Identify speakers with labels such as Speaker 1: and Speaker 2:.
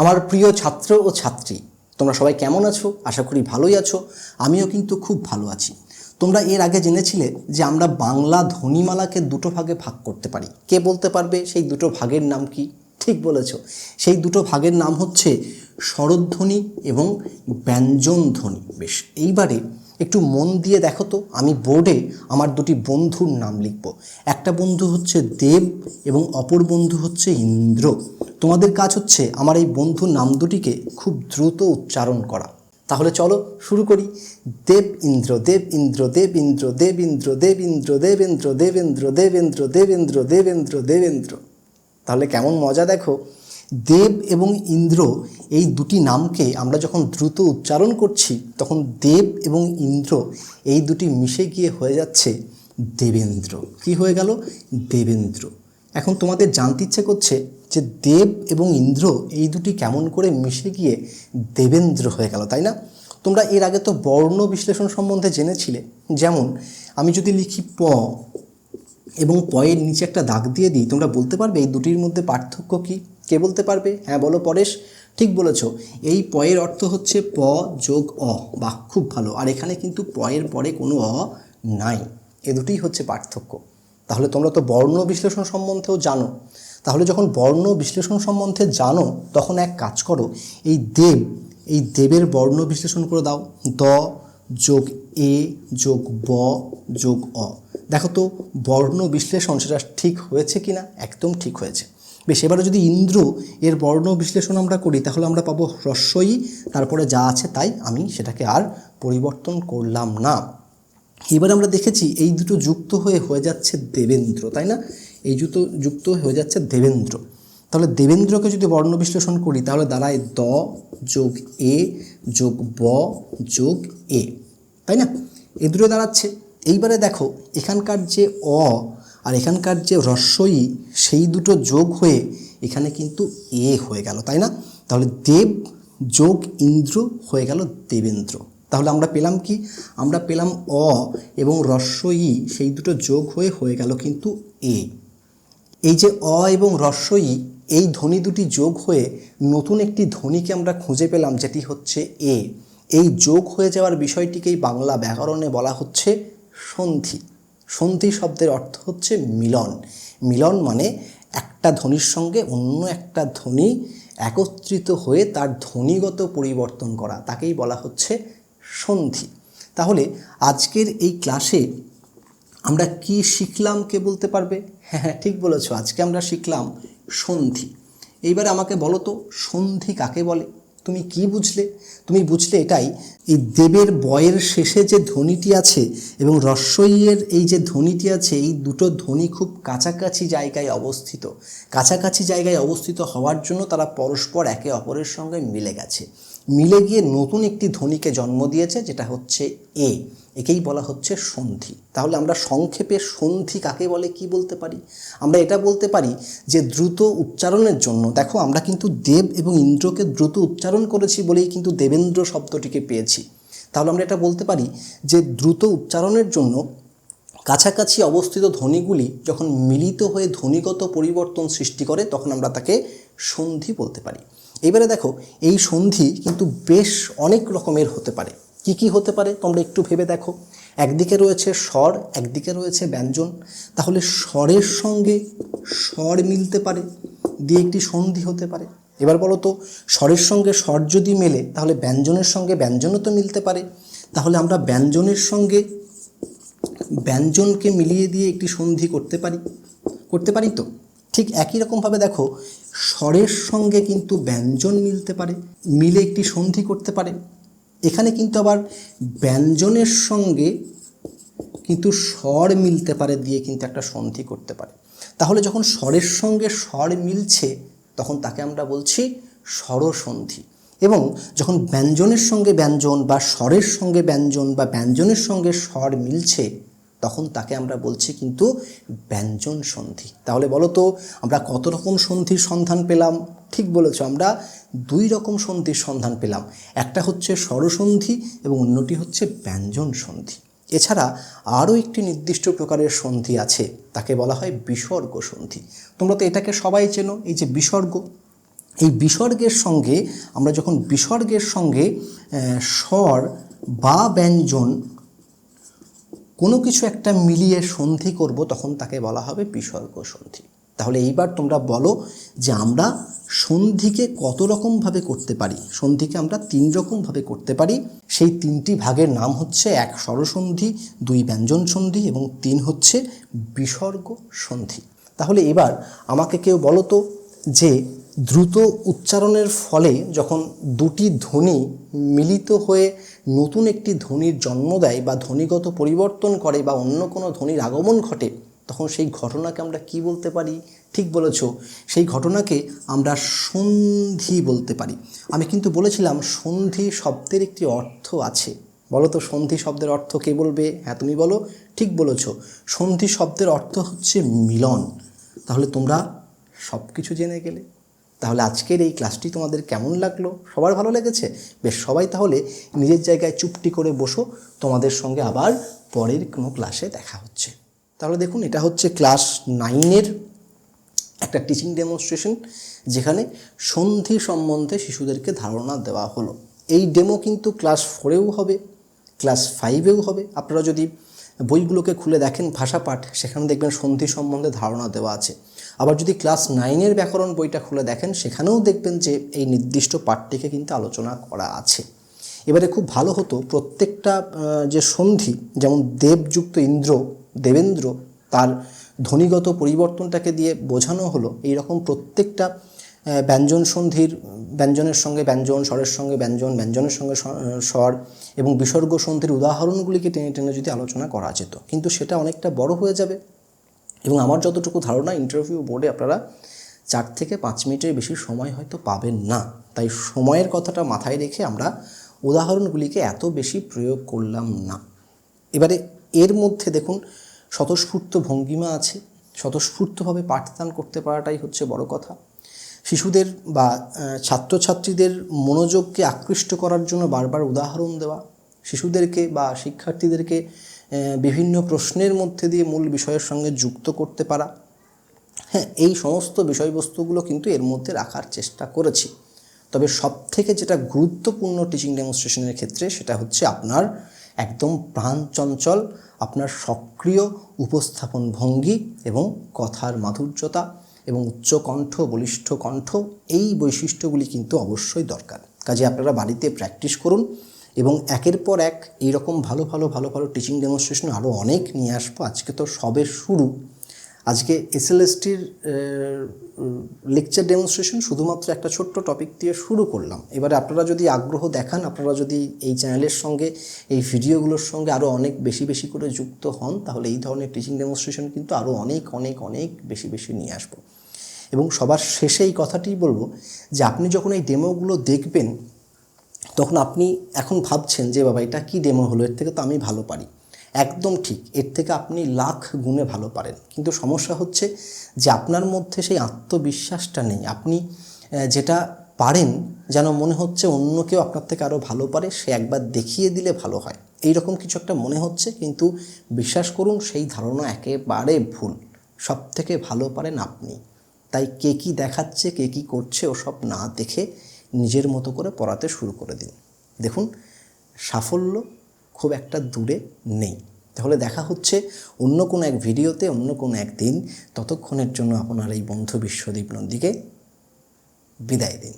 Speaker 1: আমার প্রিয় ছাত্র ও ছাত্রী, তোমরা সবাই কেমন আছো? আশা করি ভালোই আছো। আমিও কিন্তু খুব ভালো আছি। তোমরা এর আগে জেনেছিলে যে আমরা বাংলা ধনীমালাকে দুটো ভাগে ভাগ করতে পারি। কে বলতে পারবে? সেই দুটো ভাগের নাম কি? ঠিক বলেছ। সেই দুটো ভাগের নাম হচ্ছে স্বরধ্বনি এবং ব্যঞ্জন ধ্বনি বেশ এইবারে একটু মন দিয়ে দেখো তো আমি বোর্ডে আমার দুটি বন্ধুর নাম লিখব একটা বন্ধু হচ্ছে দেব এবং অপর বন্ধু হচ্ছে ইন্দ্র তোমাদের কাজ হচ্ছে আমার এই বন্ধুর নাম দুটিকে খুব দ্রুত উচ্চারণ করা তাহলে চলো শুরু করি দেব ইন্দ্র দেব ইন্দ্র দেব ইন্দ্র দেব ইন্দ্র দেব ইন্দ্র দেবেন্দ্র দেবেন্দ্র দেবেন্দ্র দেবেন্দ্র দেবেন্দ্র দেবেন্দ্র তাহলে কেমন মজা দেখো দেব এবং ইন্দ্র এই দুটি নামকে আমরা যখন দ্রুত উচ্চারণ করছি, তখন দেব এবং ইন্দ্র এই দুটি মিশে গিয়ে হয়ে যাচ্ছে দেবেন্দ্র। কি হয়ে গেল? দেবেন্দ্র। এখন তোমাদের জানতে ইচ্ছে করছে যে দেব এবং ইন্দ্র এই দুটি কেমন করে মিশে গিয়ে দেবেন্দ্র হয়ে গেল, তাই না? তোমরা এর আগে তো বর্ণ বিশ্লেষণ সম্বন্ধে জেনেছিলে। যেমন, আমি যদি লিখি প এবং পয়ের নিচে একটা দাগ দিয়ে দিই, তোমরা বলতে পারবে এই দুটির মধ্যে পার্থক্য কি? কে বলতে পারবে? হ্যাঁ বলো পরেশ। ঠিক বলেছ। এই পয়ের অর্থ হচ্ছে প যোগ অ। বাহ, খুব ভালো। আর এখানে কিন্তু পয়ের পরে কোনো অ নাই। এ দুটিই হচ্ছে পার্থক্য। তাহলে তোমরা তো বর্ণ বিশ্লেষণ সম্বন্ধেও জানো। তাহলে যখন বর্ণ বিশ্লেষণ সম্বন্ধে জানো, তখন এক কাজ করো। এই দেব, এই দেবের বর্ণ বিশ্লেষণ করে দাও। দ যোগ এ, যোগ ব, যোগ অ। দেখো তো, বর্ণ বিশ্লেষণ সেটা ঠিক হয়েছে কি না একদম ঠিক হয়েছে। বেশ, এবারে যদি ইন্দ্র এর বর্ণ বিশ্লেষণ আমরা করি, তাহলে আমরা পাবো হ্রস্বই, তারপরে যা আছে তাই আমি সেটাকে আর পরিবর্তন করলাম না। এবার আমরা দেখেছি এই দুটো যুক্ত হয়ে হয়ে যাচ্ছে দেবেন্দ্র, তাই না? এই দুটো যুক্ত হয়ে যাচ্ছে দেবেন্দ্র। তাহলে দেবেন্দ্রকে যদি বর্ণ বিশ্লেষণ করি, তাহলে দাঁড়ায় দ যোগ এ, যোগ ব, যোগ এ। তাই না? এ দুটো দাঁড়াচ্ছে। এইবারে দেখো, এখানকার যে অ আর এখানকার যে রস্বই সেই দুটো যোগ হয়ে এখানে কিন্তু এ হয়ে গেল, তাই না? তাহলে দেব যোগ ইন্দ্র হয়ে গেল দেবেন্দ্র। তাহলে আমরা পেলাম কি? আমরা পেলাম অ এবং রস্বই সেই দুটো যোগ হয়ে হয়ে গেল কিন্তু এ। এই যে অ এবং রস্বই এই ধ্বনি দুটি যোগ হয়ে নতুন একটি ধ্বনিকে আমরা খুঁজে পেলাম, যেটি হচ্ছে এ। এই যোগ হয়ে যাওয়ার বিষয়টিকেই বাংলা ব্যাকরণে বলা হচ্ছে সন্ধি। সন্ধি শব্দের অর্থ হচ্ছে মিলন। মিলন মানে একটা ধ্বনির সঙ্গে অন্য একটা ধ্বনি একত্রিত হয়ে তার ধ্বনিগত পরিবর্তন করা, তাকেই বলা হচ্ছে সন্ধি। তাহলে আজকের এই ক্লাসে আমরা কি শিখলাম কে বলতে পারবে? হ্যাঁ হ্যাঁ ঠিক বলেছ, আজকে আমরা শিখলাম সন্ধি। এইবারে আমাকে বলো তো, সন্ধি কাকে বলে? তুমি কি বুঝলে? তুমি বুঝলে এটাই, এই দেবের বয়ের শেষে যে ধ্বনিটি আছে এবং রস্বইয়ের এই যে ধ্বনিটি আছে, এই দুটো ধ্বনি খুব কাছাকাছি জায়গায় অবস্থিত। কাছাকাছি জায়গায় অবস্থিত হওয়ার জন্য তারা পরস্পর একে অপরের সঙ্গে মিলে গেছে। মিলে গিয়ে নতুন একটি ধ্বনিকে জন্ম দিয়েছে, যেটা হচ্ছে এ। একেই বলা হচ্ছে সন্ধি। তাহলে আমরা সংক্ষেপে সন্ধি কাকে বলে, কি বলতে পারি? আমরা এটা বলতে পারি যে দ্রুত উচ্চারণের জন্য। দেখো, আমরা কিন্তু দেব এবং ইন্দ্রকে দ্রুত উচ্চারণ করেছি বলেই কিন্তু দেবেন্দ্র শব্দটিকে পেয়েছি। তাহলে আমরা এটা বলতে পারি যে দ্রুত উচ্চারণের জন্য কাছাকাছি অবস্থিত ধ্বনিগুলি যখন মিলিত হয়ে ধ্বনিগত পরিবর্তন সৃষ্টি করে, তখন আমরা তাকে সন্ধি বলতে পারি। এবারে দেখো, এই সন্ধি কিন্তু বেশ অনেক রকমের হতে পারে। কি কি হতে পারে তোমরা একটু ভেবে দেখো। একদিকে রয়েছে স্বর, একদিকে রয়েছে ব্যঞ্জন। তাহলে স্বরের সঙ্গে স্বর মিলতে পারে, দিয়ে একটি সন্ধি হতে পারে। এবার বলো তো, স্বরের সঙ্গে স্বর যদি মেলে, তাহলে ব্যঞ্জনের সঙ্গে ব্যঞ্জনও তো মিলতে পারে। তাহলে আমরা ব্যঞ্জনের সঙ্গে ব্যঞ্জনকে মিলিয়ে দিয়ে একটি সন্ধি করতে পারি। করতে পারি তো? ঠিক একই রকমভাবে দেখো স্বরের সঙ্গে কিন্তু ব্যঞ্জন মিলতে পারে, মিলে একটি সন্ধি করতে পারে। এখানে কিন্তু আবার ব্যঞ্জনের সঙ্গে কিন্তু স্বর মিলতে পারে দিয়ে কিন্তু একটা সন্ধি করতে পারে। তাহলে যখন স্বরের সঙ্গে স্বর মিলছে, তখন তাকে আমরা বলছি স্বরসন্ধি। এবং যখন ব্যঞ্জনের সঙ্গে ব্যঞ্জন বা স্বরের সঙ্গে ব্যঞ্জন বা ব্যঞ্জনের সঙ্গে স্বর মিলছে তখন তাকে আমরা বলছি কিন্তু ব্যঞ্জন সন্ধি। তাহলে বলো তো, আমরা কত রকম সন্ধির সন্ধান পেলাম? ঠিক বলেছ, আমরা দুই রকম সন্ধির সন্ধান পেলাম। একটা হচ্ছে স্বরসন্ধি এবং অন্যটি হচ্ছে ব্যঞ্জন সন্ধি। এছাড়া আরও একটি নির্দিষ্ট প্রকারের সন্ধি আছে, তাকে বলা হয় বিসর্গ সন্ধি। তোমরা তো এটাকে সবাই চেনো, এই যে বিসর্গ। এই বিসর্গের সঙ্গে, আমরা যখন বিসর্গের সঙ্গে স্বর বা ব্যঞ্জন কোনো কিছু একটা মিলিয়ে সন্ধি করব, তখন তাকে বলা হবে বিসর্গ সন্ধি। তাহলে এইবার তোমরা বলো যে আমরা সন্ধিকে কত রকমভাবে করতে পারি? সন্ধিকে আমরা তিন রকমভাবে করতে পারি। সেই তিনটি ভাগের নাম হচ্ছে এক স্বরসন্ধি, দুই ব্যঞ্জন সন্ধি এবং তিন হচ্ছে বিসর্গ সন্ধি। তাহলে এবার আমাকে কেউ বলো তো যে দ্রুত উচ্চারণের ফলে যখন দুটি ধ্বনি মিলিত হয়ে নতুন একটি ধ্বনির জন্ম দেয় বা ধ্বনিগত পরিবর্তন করে বা অন্য কোনো ধ্বনির আগমন ঘটে, তখন সেই ঘটনাকে আমরা কি বলতে পারি? ঠিক বলেছ, সেই ঘটনাকে আমরা সন্ধি বলতে পারি। আমি কিন্তু বলেছিলাম সন্ধি শব্দের একটি অর্থ আছে। বলো তো, সন্ধি শব্দের অর্থ কে বলবে? হ্যাঁ তুমি বলো। ঠিক বলেছ, সন্ধি শব্দের অর্থ হচ্ছে মিলন। তাহলে তোমরা সব কিছু জেনে গেলে। তাহলে আজকের এই ক্লাসটি তোমাদের কেমন লাগল? সবার ভালো লেগেছে? বেশ, সবাই তাহলে নিজের জায়গায় চুপটি করে বসো। তোমাদের সঙ্গে আবার পরের কোনো ক্লাসে দেখা হচ্ছে। তাহলে দেখুন, এটা হচ্ছে ক্লাস নাইনের একটা টিচিং ডেমনস্ট্রেশন যেখানে সন্ধি সম্বন্ধে শিশুদেরকে ধারণা দেওয়া হলো। এই ডেমো কিন্তু ক্লাস ফোরেও হবে, ক্লাস ফাইভেও হবে। আপনারা যদি বইগুলোকে খুলে দেখেন ভাষা পাঠ, সেখানে দেখবেন সন্ধি সম্বন্ধে ধারণা দেওয়া আছে। আবার যদি ক্লাস নাইনের ব্যাকরণ বইটা খুলে দেখেন, সেখানেও দেখবেন যে এই নির্দিষ্ট পাঠটিকে কিন্তু আলোচনা করা আছে। এবারে খুব ভালো হতো, প্রত্যেকটা যে সন্ধি, যেমন দেবযুক্ত ইন্দ্র, দেবেন্দ্র, তার ধ্বনিগত পরিবর্তনটাকে দিয়ে বোঝানো হলো এই রকম প্রত্যেকটা ব্যঞ্জন সন্ধির, ব্যঞ্জনের সঙ্গে ব্যঞ্জন, স্বরের সঙ্গে ব্যঞ্জন, ব্যঞ্জনের সঙ্গে স্বর এবং বিসর্গ সন্ধির উদাহরণগুলিকে টেনে টেনে যদি আলোচনা করা যেত, কিন্তু সেটা অনেকটা বড় হয়ে যাবে। এবং আমার যতটুকু ধারণা ইন্টারভিউ বোর্ডে আপনারা চার থেকে পাঁচ মিনিটের বেশি সময় হয়তো পাবেন না। তাই সময়ের কথাটা মাথায় রেখে আমরা উদাহরণগুলিকে এত বেশি প্রয়োগ করলাম না। এবারে এর মধ্যে দেখুন, স্বতঃস্ফূর্ত ভঙ্গিমা আছে। স্বতঃস্ফূর্তভাবে পাঠদান করতে পারাটাই হচ্ছে বড় কথা। শিশুদের বা ছাত্রছাত্রীদের মনোযোগকে আকৃষ্ট করার জন্য বারবার উদাহরণ দেওয়া, শিশুদেরকে বা শিক্ষার্থীদেরকে বিভিন্ন প্রশ্নের মধ্যে দিয়ে মূল বিষয়ের সঙ্গে যুক্ত করতে পারা। হ্যাঁ এই সমস্ত বিষয়বস্তুগুলো কিন্তু এর মধ্যে রাখার চেষ্টা করেছি। তবে সব থেকে যেটা গুরুত্বপূর্ণ টিচিং ডেমনস্ট্রেশনের ক্ষেত্রে সেটা হচ্ছে আপনার একদম প্রাণ চঞ্চল, আপনার সক্রিয় উপস্থাপন ভঙ্গি এবং কথার মাধুর্যতা। এবং উচ্চ কণ্ঠ, বলিষ্ঠ কণ্ঠ, এই বৈশিষ্ট্যগুলি কিন্তু অবশ্যই দরকার। কাজে আপনারা বাড়িতে প্র্যাকটিস করুন এবং একের পর এক এইরকম ভালো ভালো ভালো ভালো টিচিং ডেমনস্ট্রেশন আরও অনেক নিয়ে আসব। আজকে তো সবে শুরু। আজকে এসএলএসটির লেকচার ডেমনস্ট্রেশন শুধুমাত্র একটা ছোট্ট টপিক দিয়ে শুরু করলাম। এবারে আপনারা যদি আগ্রহ দেখান, আপনারা যদি এই চ্যানেলের সঙ্গে, এই ভিডিওগুলোর সঙ্গে আরও অনেক বেশি বেশি করে যুক্ত হন, তাহলে এই ধরনের টিচিং ডেমনস্ট্রেশন কিন্তু আরও অনেক অনেক অনেক বেশি বেশি নিয়ে আসব। এবং সবার শেষে এই কথাটিই বলব যে আপনি যখন এই ডেমোগুলো দেখবেন, তখন আপনি এখন ভাবছেন যে, বাবা, এটা কি ডেমো হলো? এর থেকে তো আমি ভালো পারি। একদম ঠিক, এর থেকে আপনি লাখ গুণে ভালো পারেন। কিন্তু সমস্যা হচ্ছে যে, আপনার মধ্যে সেই আত্মবিশ্বাসটা নেই। আপনি যেটা পারেন, যেন মনে হচ্ছে অন্য কেউ আপনার থেকে আরও ভালো পারে, সে একবার দেখিয়ে দিলে ভালো হয়। এই রকম কিছু একটা মনে হচ্ছে, কিন্তু বিশ্বাস করুন, সেই ধারণা একেবারে ভুল। সব থেকে ভালো পারেন আপনি। তাই কে কী দেখাচ্ছে, কে কী করছে, ওসব না দেখে নিজের মতো করে পড়াতে শুরু করে দিন। দেখুন, সাফল্য খুব একটা দূরে নেই। তাহলে দেখা হচ্ছে অন্য কোনো এক ভিডিওতে, অন্য কোনো এক দিন। ততক্ষণের জন্য আপনার এই বন্ধু বিশ্বদীপ নন্দীকে বিদায় দিন।